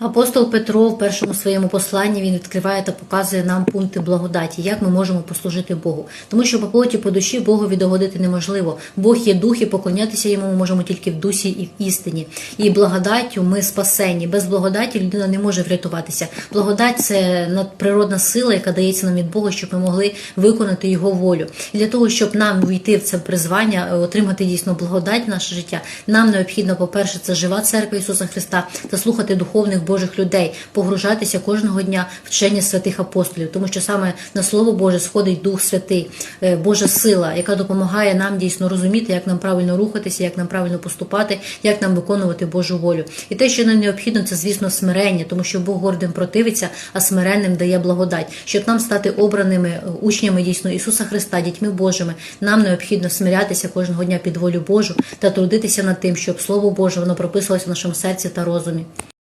Апостол Петро в першому своєму посланні він відкриває та показує нам пункти благодаті, як ми можемо послужити Богу. Тому що по плоті, по душі Богові догодити неможливо. Бог є дух, і поклонятися йому ми можемо тільки в дусі і в істині. І благодаттю ми спасені. Без благодаті людина не може врятуватися. Благодать це надприродна сила, яка дається нам від Бога, щоб ми могли виконати його волю. І для того, щоб нам війти в це призвання, отримати дійсно благодать в наше життя, нам необхідно, по-перше, це жива церква Ісуса Христа та слухати духовних Божих людей, погружатися кожного дня вчення святих апостолів, тому що саме на Слово Боже сходить Дух Святий, е, Божа сила, яка допомагає нам дійсно розуміти, як нам правильно рухатися, як нам правильно поступати, як нам виконувати Божу волю. І те, що нам необхідно, це звісно смирення, тому що Бог гордим противиться, а смиренним дає благодать. Щоб нам стати обраними е, учнями дійсно Ісуса Христа, дітьми Божими, нам необхідно смирятися кожного дня під волю Божу та трудитися над тим, щоб Слово Боже воно прописувалося в нашому серці та розумі.